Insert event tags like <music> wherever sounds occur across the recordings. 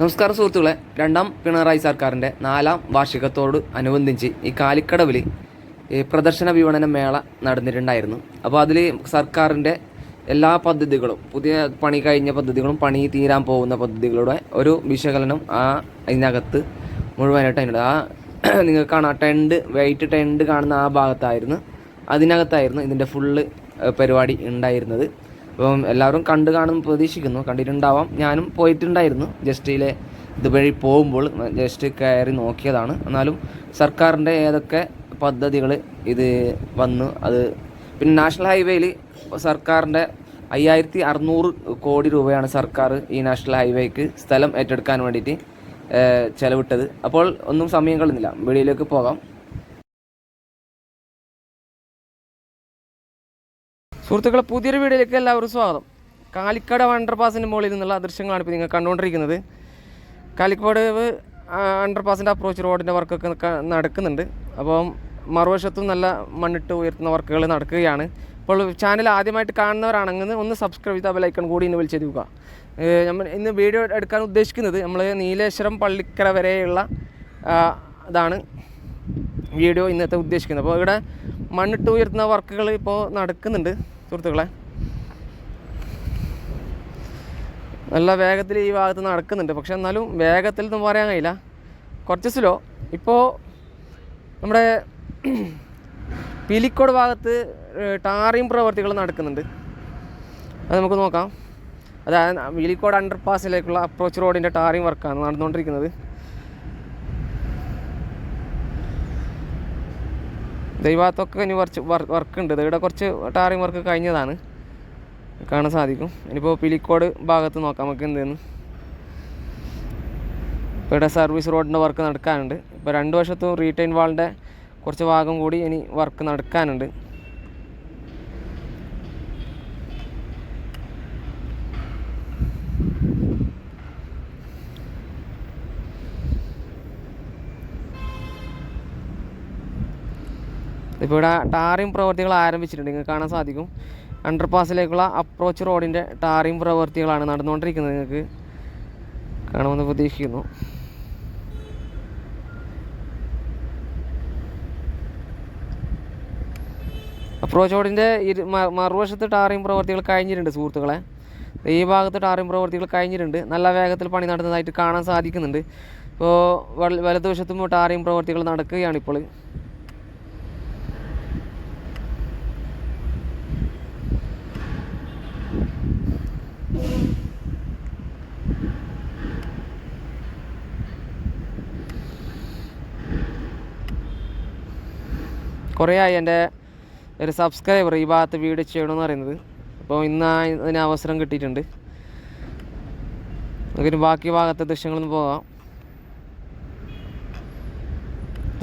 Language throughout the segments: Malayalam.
നമസ്കാരം സുഹൃത്തുക്കളെ. രണ്ടാം പിണറായി സർക്കാരിന്റെ നാലാം വാർഷികത്തോട് അനുബന്ധിച്ച് ഈ കാലിക്കടവിൽ പ്രദർശന വിപണന മേള നടന്നിട്ടുണ്ടായിരുന്നു. അപ്പോൾ അതിൽ സർക്കാരിന്റെ എല്ലാ പദ്ധതികളും പുതിയ പണി കഴിഞ്ഞ പദ്ധതികളും പണി തീരാൻ പോകുന്ന പദ്ധതികളുടെ ഒരു വിശകലനം ആ അതിനകത്ത് മുഴുവനായിട്ട് അതിനുണ്ട്. ആ <clears throat> നിങ്ങൾ കാണാം ടെൻഡ് വെയിറ്റ് ടെൻഡ് കാണുന്ന ആ ഭാഗത്തായിരുന്നു അതിനകത്തായിരുന്നു ഇതിന്റെ ഫുള്ള് പരിപാടി ഉണ്ടായിരുന്നത്. അപ്പം എല്ലാവരും കണ്ടു കാണും പ്രതീക്ഷിക്കുന്നു. കണ്ടിട്ടുണ്ടാവാം. ഞാനും പോയിട്ടുണ്ടായിരുന്നു. ജസ്റ്റിലെ ഇതുവഴി പോകുമ്പോൾ ജസ്റ്റ് കയറി നോക്കിയതാണ്. എന്നാലും സർക്കാരിന്റെ ഏതൊക്കെ പദ്ധതികൾ ഇത് വന്നു അത് പിന്നെ നാഷണൽ ഹൈവേയിൽ സർക്കാരിന്റെ അയ്യായിരത്തി അറുന്നൂറ് കോടി രൂപയാണ് സർക്കാർ ഈ നാഷണൽ ഹൈവേക്ക് സ്ഥലം ഏറ്റെടുക്കാൻ വേണ്ടിയിട്ട് ചെലവിട്ടത്. അപ്പോൾ ഒന്നും സമയം കളഞ്ഞില്ല വെളിയിലേക്ക് പോകാം. സുഹൃത്തുക്കളെ പുതിയൊരു വീഡിയോയിലേക്ക് എല്ലാവർക്കും സ്വാഗതം. കാലിക്കട അണ്ടർപാസിന്റെ മുകളിൽ നിന്നുള്ള ദൃശ്യങ്ങളാണ് ഇപ്പോൾ നിങ്ങൾ കണ്ടുകൊണ്ടിരിക്കുന്നത്. കാലിക്കോട് അണ്ടർപാസിന്റെ അപ്രോച്ച് റോഡിന്റെ വർക്കൊക്കെ നടക്കുന്നുണ്ട്. അപ്പം മറുവശത്തും നല്ല മണ്ണിട്ട് ഉയർത്തുന്ന വർക്കുകൾ നടക്കുകയാണ്. ഇപ്പോൾ ചാനൽ ആദ്യമായിട്ട് കാണുന്നവരാണെങ്കിൽ ഒന്ന് സബ്സ്ക്രൈബ് ചെയ്താൽ ബെലൈക്കൺ കൂടി ഇന്ന് വിളിച്ചു തരിക നമ്മൾ ഇന്ന് വീഡിയോ എടുക്കാൻ ഉദ്ദേശിക്കുന്നത് നമ്മൾ നീലേശ്വരം പള്ളിക്കര വരെയുള്ള ഇതാണ് വീഡിയോ ഇന്നത്തെ ഉദ്ദേശിക്കുന്നത്. അപ്പോൾ ഇവിടെ മണ്ണിട്ട് ഉയർത്തുന്ന വർക്കുകൾ ഇപ്പോൾ നടക്കുന്നുണ്ട്. സുഹൃത്തുക്കളെ. നല്ല വേഗത്തിൽ ഈ ഭാഗത്ത് നടക്കുന്നുണ്ട്. പക്ഷെ എന്നാലും വേഗത്തിൽ ഒന്നും പറയാൻ കഴിയില്ല. കുറച്ച് സ്ലോ ഇപ്പോൾ നമ്മുടെ പിലിക്കോട് ഭാഗത്ത് ടാറിങ് പ്രവർത്തികൾ നടക്കുന്നുണ്ട്. അത് നമുക്ക് നോക്കാം. അതായത് പിലിക്കോട് അണ്ടർ പാസിലേക്കുള്ള അപ്രോച്ച് റോഡിന്റെ ടാറിങ് വർക്കാണ് നടന്നുകൊണ്ടിരിക്കുന്നത്. ദൈവത്തൊക്കെ ഇനി കുറച്ച് വർക്ക് ഉണ്ട് ഇവിടെ കുറച്ച് ടാറിങ് വർക്ക് കഴിഞ്ഞതാണ്. കാണാൻ സാധിക്കും. ഇനിയിപ്പോൾ പിലിക്കോട് ഭാഗത്ത് നോക്കാം. നമുക്ക് എന്തെന്ന് ഇപ്പോൾ ഇവിടെ സർവീസ് റോഡിന്റെ വർക്ക് നടക്കാനുണ്ട്. ഇപ്പോൾ രണ്ട് വശത്തും റീറ്റെയിൻ വാളിന്റെ കുറച്ച് ഭാഗം കൂടി ഇനി വർക്ക് നടക്കാനുണ്ട്. ഇപ്പോൾ ഇവിടെ ടാറിംഗ് പ്രവൃത്തികൾ ആരംഭിച്ചിട്ടുണ്ട്. നിങ്ങൾക്ക് കാണാൻ സാധിക്കും. അണ്ടർപാസിലേക്കുള്ള അപ്രോച്ച് റോഡിന്റെ ടാറിംഗ് പ്രവൃത്തികളാണ് നടന്നുകൊണ്ടിരിക്കുന്നത് നിങ്ങൾക്ക് കാണുമെന്ന് പ്രതീക്ഷിക്കുന്നു. അപ്രോച്ച് റോഡിന്റെ ഇരു മറുവശത്ത് ടാറിംഗ് പ്രവൃത്തികൾ കഴിഞ്ഞിട്ടുണ്ട് സുഹൃത്തുക്കളെ. ഈ ഭാഗത്ത് ടാറിംഗ് പ്രവൃത്തികൾ കഴിഞ്ഞിട്ടുണ്ട്. നല്ല വേഗത്തിൽ പണി നടന്നതായിട്ട് കാണാൻ സാധിക്കുന്നുണ്ട്. ഇപ്പോൾ വല- വലതുവശത്തും ടാറിംഗ് പ്രവൃത്തികൾ നടക്കുകയാണ് കുറേ ആയി എന്റെ ഒരു സബ്സ്ക്രൈബർ ഈ ഭാഗത്ത് വീഡിയോ ചെയ്യണമെന്ന് പറയുന്നത്. അപ്പോൾ ഇന്ന് അതിന് അവസരം കിട്ടിയിട്ടുണ്ട്. നമുക്കിനി ബാക്കി ഭാഗത്തെ ദൃശ്യങ്ങളൊന്ന് പോകാം.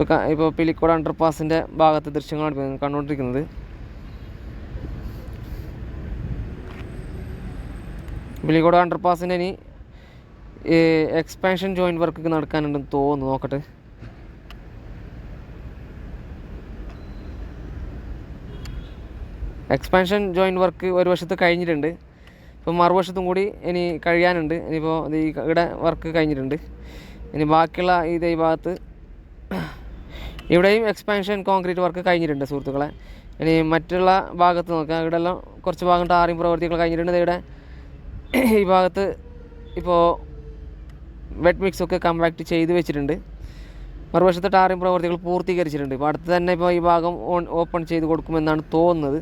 ഇപ്പോൾ ഇപ്പോൾ പിലിക്കോട് അണ്ടർപാസിന്റെ ഭാഗത്തെ ദൃശ്യങ്ങളാണ് കണ്ടുകൊണ്ടിരിക്കുന്നത്. പിലിക്കോട് അണ്ടർപാസിന്റെ ഇനി എക്സ്പാൻഷൻ ജോയിന്റ് വർക്ക് നടക്കാനുണ്ടെന്ന് തോന്നുന്നു. നോക്കട്ടെ. എക്സ്പാൻഷൻ ജോയിന്റ് വർക്ക് ഒരു വശത്ത് കഴിഞ്ഞിട്ടുണ്ട്. ഇപ്പോൾ മറുവശത്തും കൂടി ഇനി കഴിയാനുണ്ട്. ഇനിയിപ്പോൾ ഈ ഇവിടെ വർക്ക് കഴിഞ്ഞിട്ടുണ്ട്. ഇനി ബാക്കിയുള്ള ഈ ഭാഗത്ത് ഇവിടെയും എക്സ്പാൻഷൻ കോൺക്രീറ്റ് വർക്ക് കഴിഞ്ഞിട്ടുണ്ട് സുഹൃത്തുക്കളെ. ഇനി മറ്റുള്ള ഭാഗത്ത് നോക്കാം. ഇവിടെ എല്ലാം കുറച്ച് ഭാഗം ടാറിംഗ് പ്രവർത്തികൾ കഴിഞ്ഞിട്ടുണ്ട്. ഇവിടെ ഈ ഭാഗത്ത് ഇപ്പോൾ വെറ്റ് മിക്സ് ഒക്കെ കമ്പാക്ട് ചെയ്ത് വെച്ചിട്ടുണ്ട്. മറുവശത്ത് ടാറിംഗ് പ്രവർത്തികൾ പൂർത്തീകരിച്ചിട്ടുണ്ട്. ഇപ്പോൾ അടുത്ത് തന്നെ ഇപ്പോൾ ഈ ഭാഗം ഓൺ ഓപ്പൺ ചെയ്ത് കൊടുക്കുമെന്നാണ് തോന്നുന്നത്.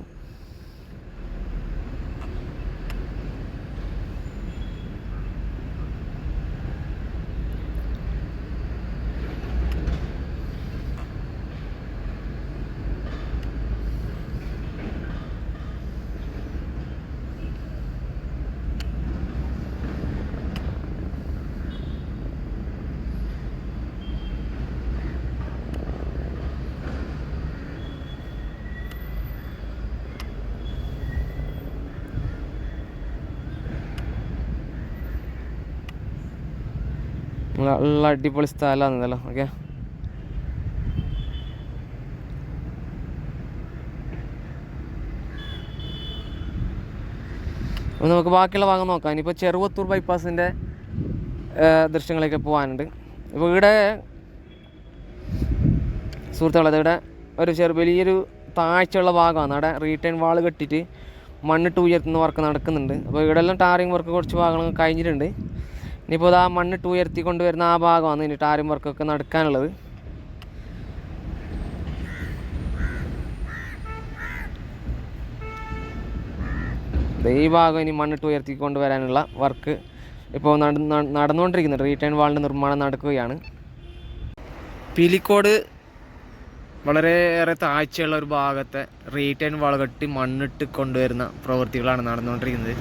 നല്ല അടിപൊളി സ്ഥലമാണ് സ്ഥലമാണെന്നല്ലോ ഓക്കെ അപ്പോൾ നമുക്ക് ബാക്കിയുള്ള ഭാഗം നോക്കാം. ഇനിയിപ്പോൾ ചെറുവത്തൂർ ബൈപ്പാസിന്റെ ദൃശ്യങ്ങളൊക്കെ പോകാനുണ്ട്. ഇപ്പോൾ ഇവിടെ സുഹൃത്തുക്കളെ ഇവിടെ ഒരു ചെറു വലിയൊരു താഴ്ചയുള്ള ഭാഗമാണ്. അവിടെ റീറ്റേൺ വാൾ കെട്ടിയിട്ട് മണ്ണിട്ട് ഉയർത്തുന്ന വർക്ക് നടക്കുന്നുണ്ട്. അപ്പോൾ ഇവിടെ എല്ലാം ടാറിങ് വർക്ക് കുറച്ച് ഭാഗങ്ങൾ കഴിഞ്ഞിട്ടുണ്ട്. ഇനിയിപ്പോൾ ഇത് ആ മണ്ണിട്ട് ഉയർത്തി കൊണ്ടുവരുന്ന ആ ഭാഗമാണ് ഇനി ടാരും വർക്കൊക്കെ നടക്കാനുള്ളത്. ഈ ഭാഗം ഇനി മണ്ണിട്ട് ഉയർത്തി കൊണ്ടുവരാനുള്ള വർക്ക് ഇപ്പോൾ നട നട- നടന്നുകൊണ്ടിരിക്കുന്നുണ്ട് റീറ്റേൺ വാളിന്റെ നിർമ്മാണം നടക്കുകയാണ്. പീലിക്കോട് ഏറെ താഴ്ചയുള്ള ഒരു ഭാഗത്തെ വാൾ കെട്ടി മണ്ണിട്ട് കൊണ്ടുവരുന്ന പ്രവൃത്തികളാണ് നടന്നുകൊണ്ടിരിക്കുന്നത്.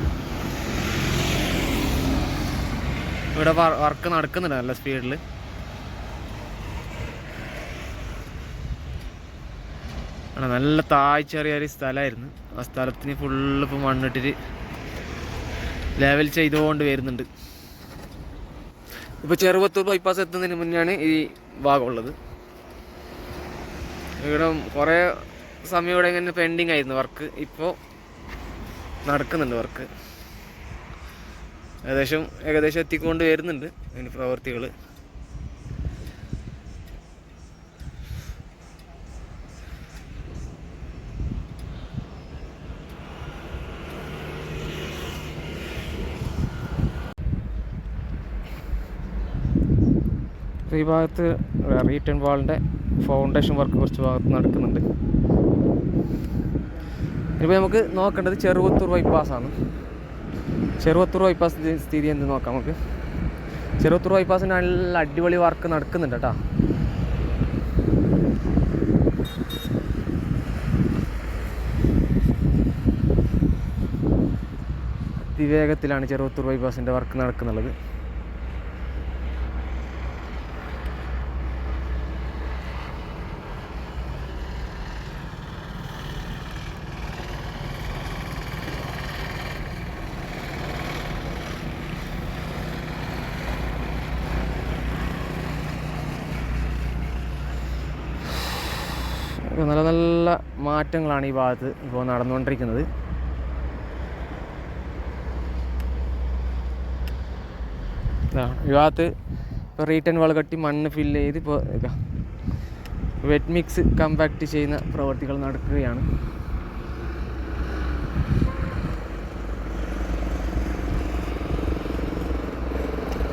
ഇവിടെ വർക്ക് നടക്കുന്നുണ്ട് നല്ല സ്പീഡിൽ ആണ് നല്ല താഴ്ചേറിയ ഒരു സ്ഥലമായിരുന്നു. ആ സ്ഥലത്തിന് ഫുള്ള് ഇപ്പോൾ മണ്ണിട്ടിട്ട് ലെവൽ ചെയ്തുകൊണ്ട് വരുന്നുണ്ട്. ഇപ്പോൾ ചെറുപത്തൂർ ബൈപ്പാസ് എത്തുന്നതിന് മുന്നെയാണ് ഈ ഭാഗമുള്ളത് ഇവിടെ കുറേ സമയം ഇവിടെ ഇങ്ങനെ പെൻഡിങ് ആയിരുന്നു വർക്ക് ഇപ്പോൾ നടക്കുന്നുണ്ട് വർക്ക് ഏകദേശം ഏകദേശം എത്തിക്കൊണ്ട് വരുന്നുണ്ട് അതിന് പ്രവർത്തികൾ ഈ ഭാഗത്ത് റീറ്റേൺ വാളിന്റെ ഫൗണ്ടേഷൻ വർക്ക് കുറച്ച് ഭാഗത്ത് നടക്കുന്നുണ്ട്. ഇനിയിപ്പോൾ നമുക്ക് നോക്കേണ്ടത് ചെറുവത്തൂർ ബൈപ്പാസാണ് ചെറുവത്തൂർ ബൈപ്പാസ് സ്ഥി- സ്ഥിതി എന്ത് നോക്കാം നമുക്ക്? ചെറുവത്തൂർ ബൈപ്പാസിന് നല്ല അടിപൊളി വർക്ക് നടക്കുന്നുണ്ട് കേട്ടോ അതിവേഗത്തിലാണ് ചെറുവത്തൂർ ബൈപ്പാസിന്റെ വർക്ക് നടക്കുന്നുള്ളത് നല്ല നല്ല മാറ്റങ്ങളാണ് ഈ ഭാഗത്ത് ഇപ്പോൾ നടന്നുകൊണ്ടിരിക്കുന്നത്. ഈ ഭാഗത്ത് ഇപ്പോൾ റീറ്റേൺ വാൾ കട്ടി മണ്ണ് ഫില്ല് ചെയ്ത് ഇപ്പോൾ വെറ്റ് മിക്സ് കമ്പാക്ട് ചെയ്യുന്ന പ്രവർത്തികൾ നടക്കുകയാണ്.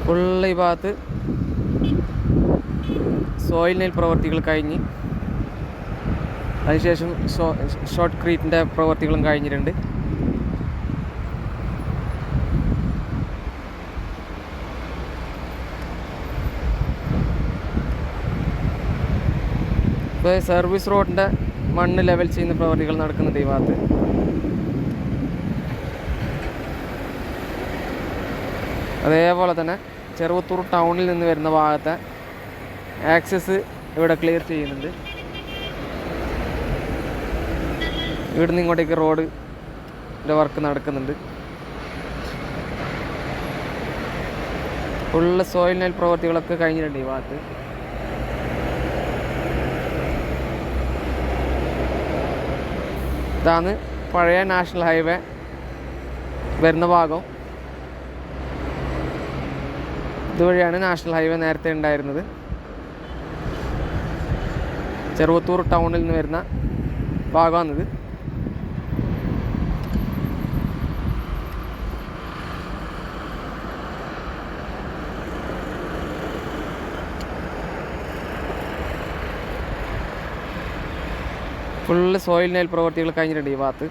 ഫുള്ള് ഈ ഭാഗത്ത് സോയിൽ നെയിൽ പ്രവർത്തികൾ കഴിഞ്ഞ് അതിനുശേഷം ഷോർട്ട് ക്രീറ്റിന്റെ പ്രവൃത്തികളും കഴിഞ്ഞിട്ടുണ്ട്. ഇപ്പോൾ സർവീസ് റോഡിന്റെ മണ്ണ് ലെവൽ ചെയ്യുന്ന പ്രവർത്തികൾ നടക്കുന്നുണ്ട് ഈ ഭാഗത്ത്. അതേപോലെ തന്നെ ചെറുവത്തൂർ ടൗണിൽ നിന്ന് വരുന്ന ഭാഗത്തെ ആക്സസ് ഇവിടെ ക്ലിയർ ചെയ്യുന്നുണ്ട്. ഇവിടുന്ന് ഇങ്ങോട്ടേക്ക് റോഡ് വർക്ക് നടക്കുന്നുണ്ട്. ഫുള്ള് സോയിൽ നെൽ പ്രവർത്തികളൊക്കെ കഴിഞ്ഞിട്ടുണ്ട് ഈ ഭാഗത്ത്. ഇതാണ് പഴയ നാഷണൽ ഹൈവേ വരുന്ന ഭാഗം. ഇതുവഴിയാണ് നാഷണൽ ഹൈവേ നേരത്തെ ഉണ്ടായിരുന്നത്. ചെറുവത്തൂർ ടൗണിൽ നിന്ന് വരുന്ന ഭാഗമാണിത്. ഫുള്ള് സോയിൽ നെയിൽ പ്രവർത്തികൾ കഴിഞ്ഞിട്ടുണ്ട് ഈ ഭാഗത്ത്.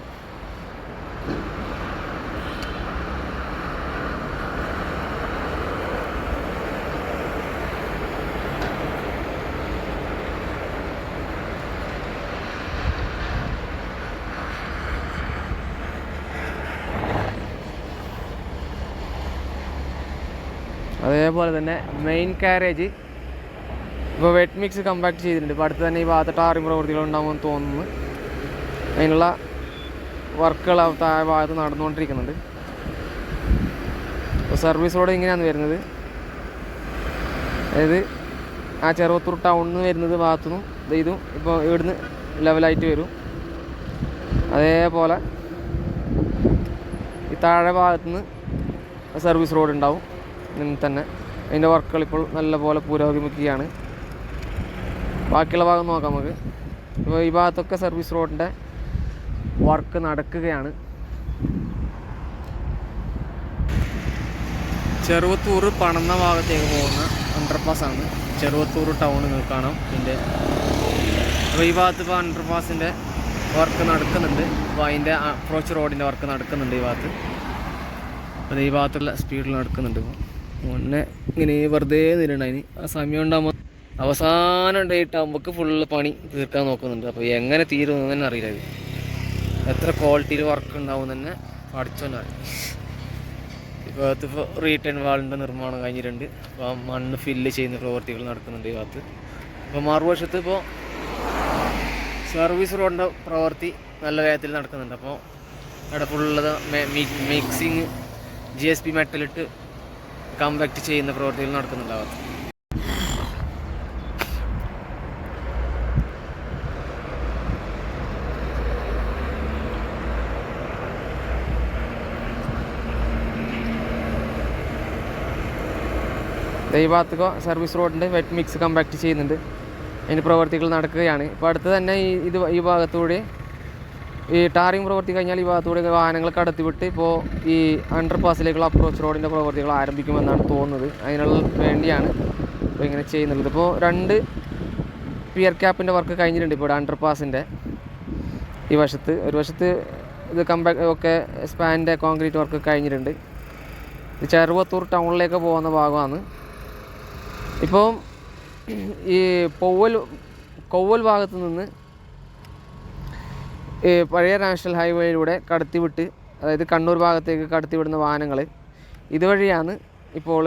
അതേപോലെ തന്നെ മെയിൻ കാരേജ് ഇപ്പോൾ വെറ്റ് മിക്സ് കമ്പാക്ട് ചെയ്തിട്ടുണ്ട്. ഇപ്പോൾ അടുത്ത് തന്നെ ഈ ഭാഗത്ത് ടാറിങ് പ്രവൃത്തികൾ ഉണ്ടാകുമെന്ന് തോന്നുന്നു. അതിനുള്ള വർക്കുകൾ ആ ഭാഗത്ത് നടന്നുകൊണ്ടിരിക്കുന്നുണ്ട്. ഇപ്പോൾ സർവീസ് റോഡ് ഇങ്ങനെയാണ് വരുന്നത്. അതായത് ആ ചെറുവത്തൂർ ടൗണിൽ നിന്ന് വരുന്നത് ഭാഗത്തുനിന്നും ഇതും ഇപ്പോൾ ഇവിടുന്ന് ലെവലായിട്ട് വരും. അതേപോലെ ഈ താഴെ ഭാഗത്തുനിന്ന് സർവീസ് റോഡ് ഉണ്ടാവും. ഇതിൽ തന്നെ. അതിന്റെ വർക്കുകൾ ഇപ്പോൾ നല്ലപോലെ പുരോഗമിക്കുകയാണ്. ബാക്കിയുള്ള ഭാഗം നോക്കാം നമുക്ക്. ഇപ്പോൾ ഈ ഭാഗത്തൊക്കെ സർവീസ് റോഡിന്റെ വർക്ക് നടക്കുകയാണ്. ചെറുവത്തൂർ പണന്ന ഭാഗത്തേക്ക് പോകുന്ന അണ്ടർപാസ് ആണ്. ചെറുവത്തൂർ ടൗൺ നിങ്ങൾക്ക് കാണാം ഇതിന്റെ അപ്പോൾ ഈ ഭാഗത്ത് ഇപ്പോൾ അണ്ടർപാസിന്റെ വർക്ക് നടക്കുന്നുണ്ട്. അപ്പോൾ അതിന്റെ അപ്രോച്ച് റോഡിന്റെ വർക്ക് നടക്കുന്നുണ്ട് ഈ ഭാഗത്ത്. അപ്പോൾ ഈ ഭാഗത്തുള്ള സ്പീഡിൽ നടക്കുന്നുണ്ട് ഇപ്പോൾ മുന്നേ ഇങ്ങനെ വെറുതെ നിരണ്ടായി ആ സമയം ഉണ്ടാകുമ്പോൾ അവസാനം ഡേറ്റ് ആകുമ്പോൾ ഫുള്ള് പണി തീർക്കാൻ നോക്കുന്നുണ്ട്. അപ്പോൾ എങ്ങനെ തീരുമെന്ന് തന്നെ അറിയില്ല എത്ര ക്വാളിറ്റിയിൽ വർക്ക് ഉണ്ടാവും തന്നെ പഠിച്ചോന്നറിയാം ഇപ്പോൾ അകത്ത് ഇപ്പോൾ റീട്ടേൺ വാളിന്റെ നിർമ്മാണം കഴിഞ്ഞിട്ടുണ്ട്. അപ്പോൾ മണ്ണ് ഫില്ല് ചെയ്യുന്ന പ്രവൃത്തികൾ നടക്കുന്നുണ്ട് ഈ ഭാഗത്ത്. അപ്പോൾ മറുവശത്ത് ഇപ്പോൾ സർവീസ് റോഡിന്റെ പ്രവൃത്തി നല്ല വേഗത്തിൽ നടക്കുന്നുണ്ട്. അപ്പോൾ അവിടെ ഫുള്ളത് മിക്സിങ് ജി എസ് പി മെറ്റലിട്ട് കമ്പാക്ട് ചെയ്യുന്ന പ്രവൃത്തികൾ നടക്കുന്നുണ്ട് ആ ഭാഗത്ത്. ഈ സർവീസ് റോഡിന്റെ വെറ്റ് മിക്സ് കമ്പാക്ട് ചെയ്യുന്നുണ്ട്. അതിന്റെ പ്രവർത്തികൾ നടക്കുകയാണ്. ഇപ്പോൾ അടുത്ത് തന്നെ ഈ ഇത് ഈ ഭാഗത്തൂടെ ഈ ടാറിങ് പ്രവർത്തി കഴിഞ്ഞാൽ ഈ ഭാഗത്തൂടെ വാഹനങ്ങൾ കടത്തിവിട്ട് ഇപ്പോൾ ഈ അണ്ടർ പാസിലേക്കുള്ള അപ്രോച്ച് റോഡിന്റെ പ്രവർത്തികൾ ആരംഭിക്കുമെന്നാണ് തോന്നുന്നത്. അതിനുള്ള വേണ്ടിയാണ് ഇപ്പോൾ ഇങ്ങനെ ചെയ്യുന്നുള്ളത് ഇപ്പോൾ രണ്ട് പിയർ ക്യാപ്പിന്റെ വർക്ക് കഴിഞ്ഞിട്ടുണ്ട് ഇപ്പോൾ അണ്ടർ പാസിന്റെ ഈ വശത്ത് ഒരു വശത്ത് ഇത് കമ്പാക്ട് ഒക്കെ സ്പാന്റെ കോൺക്രീറ്റ് വർക്ക് കഴിഞ്ഞിട്ടുണ്ട്. ഇത് ചെറുവത്തൂർ ടൗണിലേക്ക് പോകുന്ന ഭാഗമാണ്. ഇപ്പോൾ ഈ പൊവ്വൽ കൊവ്വൽ ഭാഗത്തു നിന്ന് പഴയ നാഷണൽ ഹൈവേയിലൂടെ കടത്തിവിട്ട് അതായത് കണ്ണൂർ ഭാഗത്തേക്ക് കടത്തിവിടുന്ന വാഹനങ്ങൾ ഇതുവഴിയാണ് ഇപ്പോൾ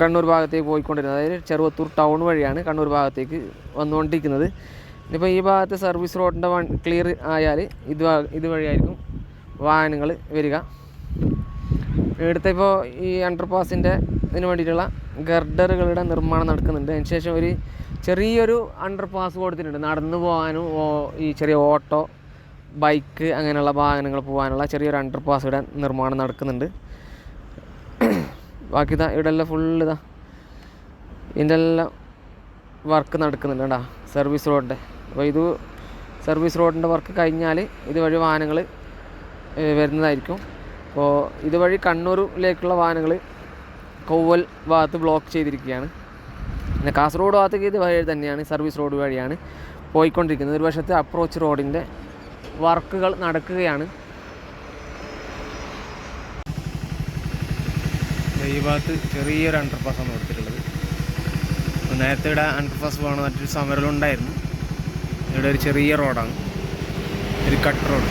കണ്ണൂർ ഭാഗത്തേക്ക് പോയിക്കൊണ്ടിരുന്നത്. അതായത് ചെറുവത്തൂർ ടൗൺ വഴിയാണ് കണ്ണൂർ ഭാഗത്തേക്ക് വന്നുകൊണ്ടിരിക്കുന്നത്. ഇപ്പോൾ ഈ ഭാഗത്തെ സർവീസ് റോഡിന്റെ വൺ ക്ലിയർ ആയാൽ ഇത് ഇതുവഴിയായിരിക്കും വാഹനങ്ങൾ വരിക. ഇവിടുത്തെ ഇപ്പോൾ ഈ അണ്ടർപാസിന്റെ ഇതിന് വേണ്ടിയിട്ടുള്ള ഗർഡറുകളുടെ നിർമ്മാണം നടക്കുന്നുണ്ട്. അതിനുശേഷം ഒരു ചെറിയൊരു അണ്ടർ പാസ് കൊടുത്തിട്ടുണ്ട്. നടന്നു പോകാനും ഈ ചെറിയ ഓട്ടോ ബൈക്ക് അങ്ങനെയുള്ള വാഹനങ്ങൾ പോകാനുള്ള ചെറിയൊരു അണ്ടർ പാസ് ഇവിടെ നിർമ്മാണം നടക്കുന്നുണ്ട്. <clears throat> ബാക്കി ഇതാ ഇവിടെ എല്ലാം ഫുള്ള് ഇതാ ഇതിന്റെ എല്ലാം വർക്ക് നടക്കുന്നുണ്ട് കേട്ടോ സർവീസ് റോഡിന്റെ അപ്പോൾ ഇത് സർവീസ് റോഡിന്റെ വർക്ക് കഴിഞ്ഞാൽ ഇതുവഴി വാഹനങ്ങൾ വരുന്നതായിരിക്കും. അപ്പോൾ ഇതുവഴി കണ്ണൂരിലേക്കുള്ള വാഹനങ്ങൾ കൊവ്വൽ ഭാഗത്ത് ബ്ലോക്ക് ചെയ്തിരിക്കുകയാണ്. പിന്നെ കാസർഗോഡ് ഭാഗത്തേക്ക് ഇത് വഴി തന്നെയാണ് സർവീസ് റോഡ് വഴിയാണ് പോയിക്കൊണ്ടിരിക്കുന്നത്. ഒരു വശത്ത് അപ്രോച്ച് റോഡിന്റെ വർക്കുകൾ നടക്കുകയാണ്. ഈ ഭാഗത്ത് ചെറിയൊരു ആണ് കൊടുത്തിട്ടുള്ളത്. നേരത്തെ ഇവിടെ അണ്ടർപാസ് പോകണ മറ്റൊരു സമരം ഉണ്ടായിരുന്നു. ഇവിടെ ഒരു ചെറിയ റോഡാണ് ഒരു കട്ട് റോഡ്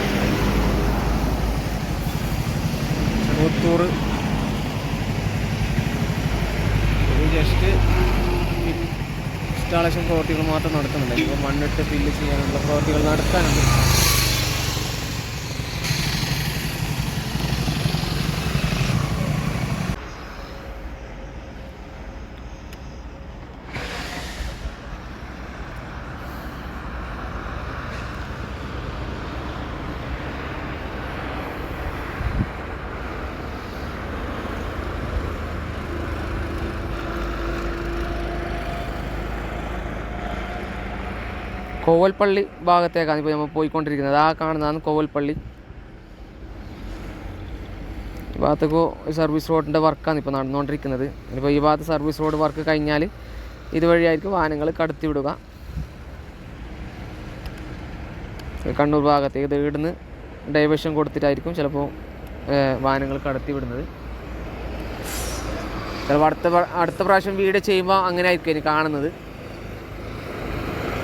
ചെറുവത്തൂർ ഇത് ജസ്റ്റ് ഇൻസ്റ്റാളേഷൻ പ്രവർത്തികൾ മാത്രം നടത്തുന്നുണ്ട്. ഇപ്പോൾ മണ്ണിട്ട് ഫില്ല് ചെയ്യാനുള്ള പ്രവർത്തികൾ നടത്താനുണ്ട്. കോവൽപ്പള്ളി ഭാഗത്തേക്കാണ് ഇപ്പോൾ നമ്മൾ പോയിക്കൊണ്ടിരിക്കുന്നത്. ആ കാണുന്നതാണ് കോവൽപ്പള്ളി. ഈ ഭാഗത്തേക്ക് സർവീസ് റോഡിന്റെ വർക്കാണ് ഇപ്പോൾ നടന്നുകൊണ്ടിരിക്കുന്നത്. ഇപ്പോൾ ഈ ഭാഗത്ത് സർവീസ് റോഡ് വർക്ക് കഴിഞ്ഞാൽ ഇതുവഴിയായിരിക്കും വാഹനങ്ങൾ കടത്തിവിടുക കണ്ണൂർ ഭാഗത്തേക്ക് ഇത് ഇവിടുന്ന് ഡൈവേഷൻ കൊടുത്തിട്ടായിരിക്കും ചിലപ്പോൾ വാഹനങ്ങൾ കടത്തിവിടുന്നത് ചിലപ്പോൾ അടുത്ത അടുത്ത പ്രാവശ്യം വീട് ചെയ്യുമ്പോൾ അങ്ങനെ ആയിരിക്കും ഇനി കാണുന്നത്.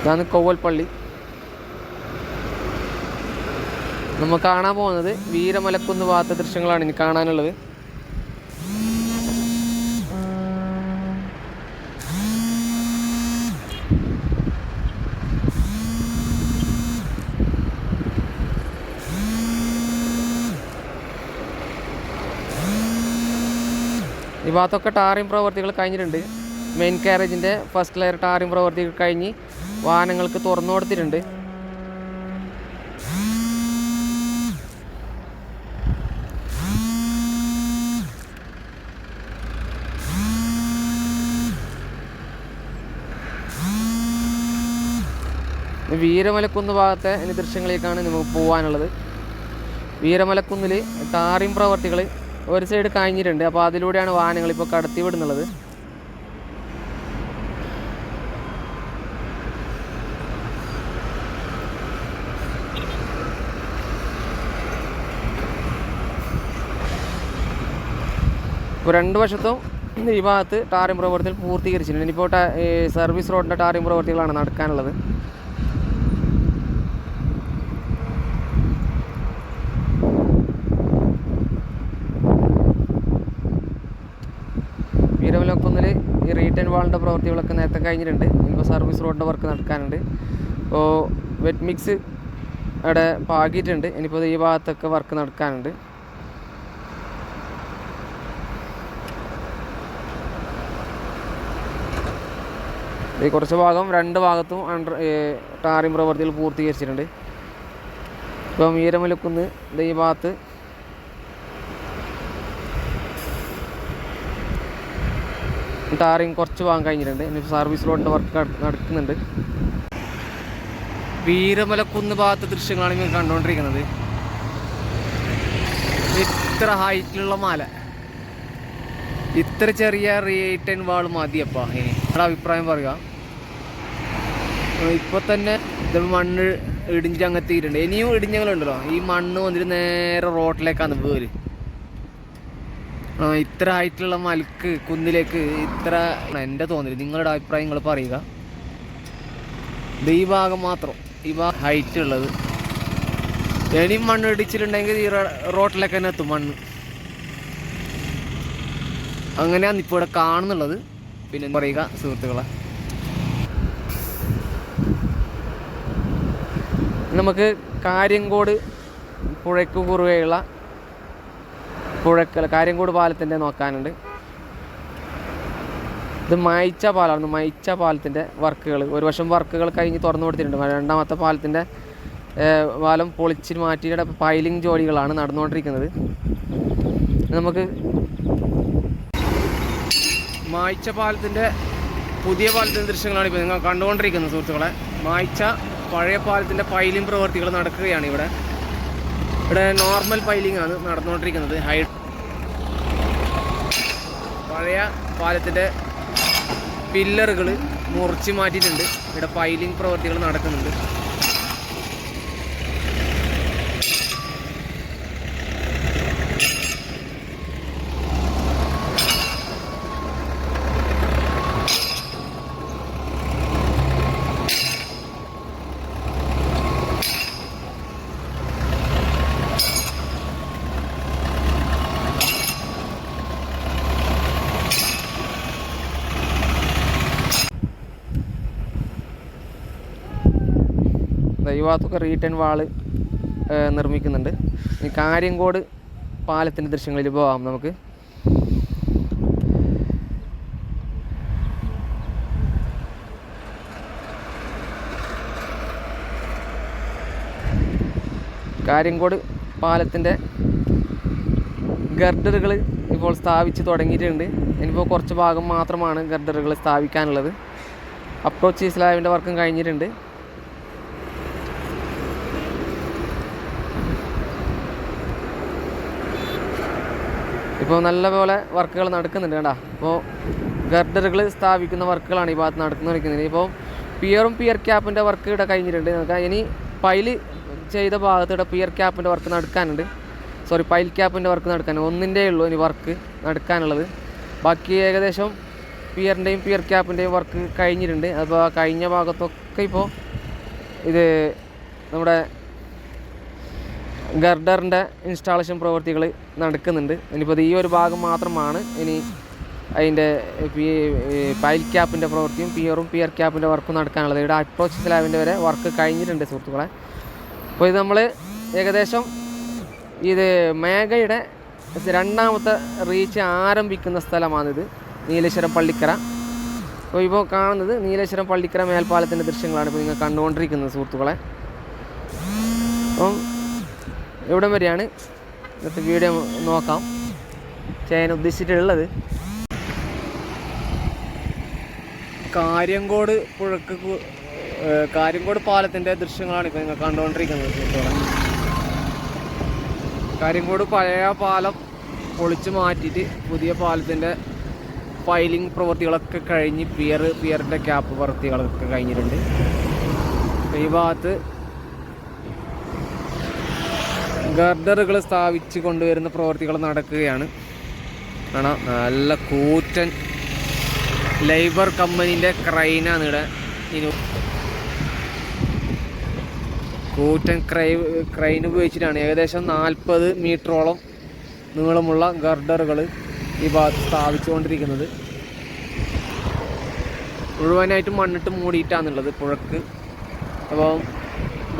ഇതാണ് കൊവ്വൽപ്പള്ളി നമ്മൾ കാണാൻ പോകുന്നത് വീരമലക്കുന്ന് ഭാഗത്തെ ദൃശ്യങ്ങളാണ് ഇനി കാണാനുള്ളത്. ഈ ഭാഗത്തൊക്കെ ടാറിംഗ് പ്രവർത്തികൾ കഴിഞ്ഞിട്ടുണ്ട്. മെയിൻ കാരേജിന്റെ ഫസ്റ്റ് ലെയർ ടാറിംഗ് പ്രവർത്തികൾ കഴിഞ്ഞ് വാഹനങ്ങൾക്ക് തുറന്നു കൊടുത്തിട്ടുണ്ട്. വീരമലക്കുന്ന് ഭാഗത്തെ ഇനി ദൃശ്യങ്ങളിലേക്കാണ് നമുക്ക് പോകാനുള്ളത് വീരമലക്കുന്നിൽ ടാറിംഗ് പ്രവർത്തികൾ ഒരു സൈഡ് കഴിഞ്ഞിട്ടുണ്ട്. അപ്പോൾ അതിലൂടെയാണ് വാഹനങ്ങൾ ഇപ്പോൾ കടത്തിവിടുന്നുള്ളത്. ഇപ്പോൾ രണ്ട് വശത്തും ഈ ഭാഗത്ത് ടാറിംഗ് പ്രവർത്തികൾ പൂർത്തീകരിച്ചിട്ടുണ്ട്. ഇനിയിപ്പോൾ സർവീസ് റോഡിന്റെ ടാറിംഗ് പ്രവർത്തികളാണ് നടക്കാനുള്ളത്. വീരവലോക്കൊന്നിൽ ഈ റീറ്റേൺ വാളിന്റെ പ്രവർത്തികളൊക്കെ നേരത്തെ കഴിഞ്ഞിട്ടുണ്ട്. ഇപ്പോൾ സർവീസ് റോഡിന്റെ വർക്ക് നടക്കാനുണ്ട്. ഇപ്പോൾ വെറ്റ് മിക്സ് അവിടെ പാകിയിട്ടുണ്ട്. ഇനിയിപ്പോൾ ഈ ഭാഗത്തൊക്കെ വർക്ക് നടക്കാനുണ്ട്. ഈ കുറച്ച് ഭാഗം രണ്ട് ഭാഗത്തും അണ്ടർ ടാറിംഗ് പ്രവൃത്തികൾ പൂർത്തീകരിച്ചിട്ടുണ്ട്. ഇപ്പം ഈരമലക്കുന്ന് ഈ ഭാഗത്ത് ടാറിംഗ് കുറച്ച് ഭാഗം കഴിഞ്ഞിട്ടുണ്ട്. ഇനി സർവീസ് റോഡിന്റെ വർക്ക് നടക്കുന്നുണ്ട്. വീരമലക്കുന്ന് ഭാഗത്തെ ദൃശ്യങ്ങളാണ് നിങ്ങൾ കണ്ടുകൊണ്ടിരിക്കുന്നത്. ഇത്ര ഹൈറ്റിലുള്ള മല. ഇത്ര ചെറിയ റേറ്റൻ വാൾ മതിയപ്പാ. ഇനി നിങ്ങളുടെ അഭിപ്രായം പറയുക. ഇപ്പൊ തന്നെ ഇത് മണ്ണ് ഇടിഞ്ഞ് അങ്ങെത്തിയിട്ടുണ്ട് ഇനിയും ഇടിഞ്ഞങ്ങളുണ്ടല്ലോ ഈ മണ്ണ് വന്നിട്ട് നേരെ റോട്ടിലേക്കാണ് വേര് ഇത്ര ഹൈറ്റിലുള്ള മലക്ക് കുന്നിലേക്ക് ഇത്ര എന്റെ തോന്നൽ. നിങ്ങളുടെ അഭിപ്രായം നിങ്ങൾ പറയുക. ഈ ഭാഗം മാത്രം. ഈ ഭാഗം ഹൈറ്റ് ഉള്ളത്. ഇനിയും മണ്ണ് ഇടിച്ചിട്ടുണ്ടെങ്കിൽ ഈ റോട്ടിലേക്ക് തന്നെ എത്തും മണ്ണ്. അങ്ങനെയാണ് ഇപ്പോൾ ഇവിടെ കാണുന്നുള്ളത്. പിന്നെ പറയുക സുഹൃത്തുക്കളെ. നമുക്ക് കാര്യങ്കോട് പുഴയ്ക്ക് കുറുകെയുള്ള പുഴക്കൽ കാര്യങ്കോട് പാലത്തിന്റെ നോക്കാനുണ്ട്. ഇത് മയിച്ച പാലമാണ് മയിച്ച പാലത്തിന്റെ വർക്കുകൾ. ഒരു വർഷം വർക്കുകൾ കഴിഞ്ഞ് തുറന്നു കൊടുത്തിട്ടുണ്ട്. രണ്ടാമത്തെ പാലത്തിന്റെ പാലം പൊളിച്ച് മാറ്റിയുടെ പൈലിംഗ് ജോലികളാണ് നടന്നുകൊണ്ടിരിക്കുന്നത്. നമുക്ക് മായിച്ച പാലത്തിന്റെ പുതിയ പാലത്തിന്റെ ദൃശ്യങ്ങളാണ് ഇപ്പോൾ നിങ്ങൾ കണ്ടുകൊണ്ടിരിക്കുന്നത് സുഹൃത്തുക്കളെ. മായ്ച്ച പഴയ പാലത്തിന്റെ പൈലിംഗ് പ്രവർത്തികൾ നടക്കുകയാണ് ഇവിടെ. ഇവിടെ നോർമൽ പൈലിംഗ് ആണ് നടന്നുകൊണ്ടിരിക്കുന്നത്. ഹൈ പഴയ പാലത്തിന്റെ പില്ലറുകൾ മുറിച്ച് മാറ്റിയിട്ടുണ്ട്. ഇവിടെ പൈലിംഗ് പ്രവർത്തികൾ നടക്കുന്നുണ്ട്. ഈ ഭാഗത്തൊക്കെ റീറ്റേൺ വാൾ നിർമ്മിക്കുന്നുണ്ട്. ഈ കാര്യങ്കോട് പാലത്തിന്റെ ദൃശ്യങ്ങളിൽ പോവാം നമുക്ക്. കാര്യങ്കോട് പാലത്തിന്റെ ഗർഡറുകൾ ഇപ്പോൾ സ്ഥാപിച്ച് തുടങ്ങിയിട്ടുണ്ട്. ഇനിയിപ്പോൾ കുറച്ച് ഭാഗം മാത്രമാണ് ഗർഡറുകൾ സ്ഥാപിക്കാനുള്ളത്. അപ്രോച്ച് സ്ലാബിന്റെ വർക്കും കഴിഞ്ഞിട്ടുണ്ട്. ഇപ്പോൾ നല്ലപോലെ വർക്കുകൾ നടക്കുന്നുണ്ട് കേട്ടോ അപ്പോൾ ഗർഡറുകൾ സ്ഥാപിക്കുന്ന വർക്കുകളാണ് ഈ ഭാഗത്ത് നടക്കുന്ന നിൽക്കുന്നത് ഇപ്പോൾ പിയറും പിയർ ക്യാപ്പിന്റെ വർക്ക് ഇവിടെ കഴിഞ്ഞിട്ടുണ്ട്. നമുക്ക് ഇനി പൈൽ ചെയ്ത ഭാഗത്ത് ഇവിടെ പിയർ ക്യാപ്പിന്റെ വർക്ക് നടക്കാനുണ്ട്. സോറി പൈൽ ക്യാപ്പിന്റെ വർക്ക് നടക്കാൻ ഒന്നിന്റെ ഉള്ളൂ ഇനി വർക്ക് നടക്കാനുള്ളത്. ബാക്കി ഏകദേശം പിയറിന്റെയും പിയർ ക്യാപ്പിന്റെയും വർക്ക് കഴിഞ്ഞിട്ടുണ്ട്. അപ്പോൾ കഴിഞ്ഞ ഭാഗത്തൊക്കെ ഇപ്പോൾ ഇത് നമ്മുടെ ഗർഡറിന്റെ ഇൻസ്റ്റാളേഷൻ പ്രവൃത്തികൾ നടക്കുന്നുണ്ട്. ഇനിയിപ്പോൾ ഈ ഒരു ഭാഗം മാത്രമാണ് ഇനി അതിന്റെ പൈൽ ക്യാപ്പിന്റെ പ്രവൃത്തിയും പിയറും പിയർ ക്യാപ്പിന്റെ വർക്കും നടക്കാനുള്ളത്. ഇവിടെ അപ്രോച്ച് സ്ലാബിന്റെ വരെ വർക്ക് കഴിഞ്ഞിട്ടുണ്ട് സുഹൃത്തുക്കളെ. അപ്പോൾ ഇത് നമ്മൾ ഏകദേശം ഇത് മേഘയുടെ രണ്ടാമത്തെ റീച്ച് ആരംഭിക്കുന്ന സ്ഥലമാണിത്. നീലേശ്വരം പള്ളിക്കര. അപ്പോൾ ഇപ്പോൾ കാണുന്നത് നീലേശ്വരം പള്ളിക്കര മേൽപ്പാലത്തിന്റെ ദൃശ്യങ്ങളാണ് ഇപ്പോൾ നിങ്ങൾ കണ്ടുകൊണ്ടിരിക്കുന്നത് സുഹൃത്തുക്കളെ. അപ്പം ഇവിടം വരെയാണ്? ഇന്നത്തെ വീഡിയോ നോക്കാം. ചെയ്യാൻ ഉദ്ദേശിച്ചിട്ടുള്ളത്? കാര്യങ്കോട് പുഴക്ക് കാര്യങ്കോട് പാലത്തിന്റെ ദൃശ്യങ്ങളാണ് ഇപ്പോൾ നിങ്ങൾ കണ്ടുകൊണ്ടിരിക്കുന്നത് കാര്യങ്കോട് പഴയ പാലം പൊളിച്ച് മാറ്റിയിട്ട് പുതിയ പാലത്തിന്റെ ഫൈലിംഗ് പ്രവൃത്തികളൊക്കെ കഴിഞ്ഞ് പിയർ പിയറിന്റെ ക്യാപ്പ് പ്രവൃത്തികളൊക്കെ കഴിഞ്ഞിട്ടുണ്ട്. ഈ ഭാഗത്ത് ഗർഡറുകൾ സ്ഥാപിച്ച് കൊണ്ടുവരുന്ന പ്രവൃത്തികൾ നടക്കുകയാണ്. കാണാം. നല്ല കൂറ്റൻ ലേബർ കമ്പനീന്റെ ക്രൈനാണ് ഇവിടെ. കൂറ്റൻ ക്രൈ ക്രൈൻ ഉപയോഗിച്ചിട്ടാണ്. ഏകദേശം നാൽപ്പത് മീറ്ററോളം നീളമുള്ള ഗർഡറുകൾ ഈ ഭാഗത്ത് സ്ഥാപിച്ചുകൊണ്ടിരിക്കുന്നത്. മുഴുവനായിട്ട് മണ്ണിട്ട് മൂടിയിട്ടാണുള്ളത് പുഴക്ക്. അപ്പോൾ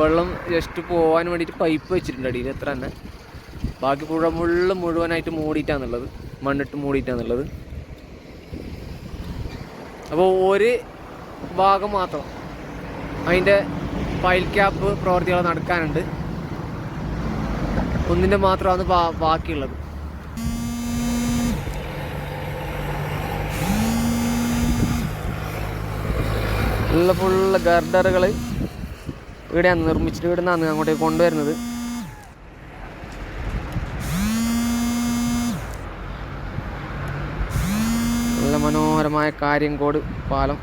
വെള്ളം ജസ്റ്റ് പോകാൻ വേണ്ടിയിട്ട് പൈപ്പ് വെച്ചിട്ടുണ്ട് അടിയിൽ. എത്ര തന്നെ. ബാക്കി പുഴ മുള്ള മുഴുവനായിട്ട് മൂടിയിട്ടാണുള്ളത് മണ്ണിട്ട് മൂടിയിട്ടാണുള്ളത് അപ്പോൾ ഒരു ഭാഗം മാത്രം അതിന്റെ ഫയൽ ക്യാപ്പ് പ്രവർത്തികൾ നടക്കാനുണ്ട്. ഒന്നിന്റെ മാത്രമാണ് ബാക്കിയുള്ളത്. ഫുള്ള് ഗർഡറുകൾ ഇവിടെയാണ് നിർമ്മിച്ചിട്ട് ഇവിടെ അങ്ങോട്ടേക്ക് കൊണ്ടുവരുന്നത്. നല്ല മനോഹരമായ കാര്യംകോട് പാലം.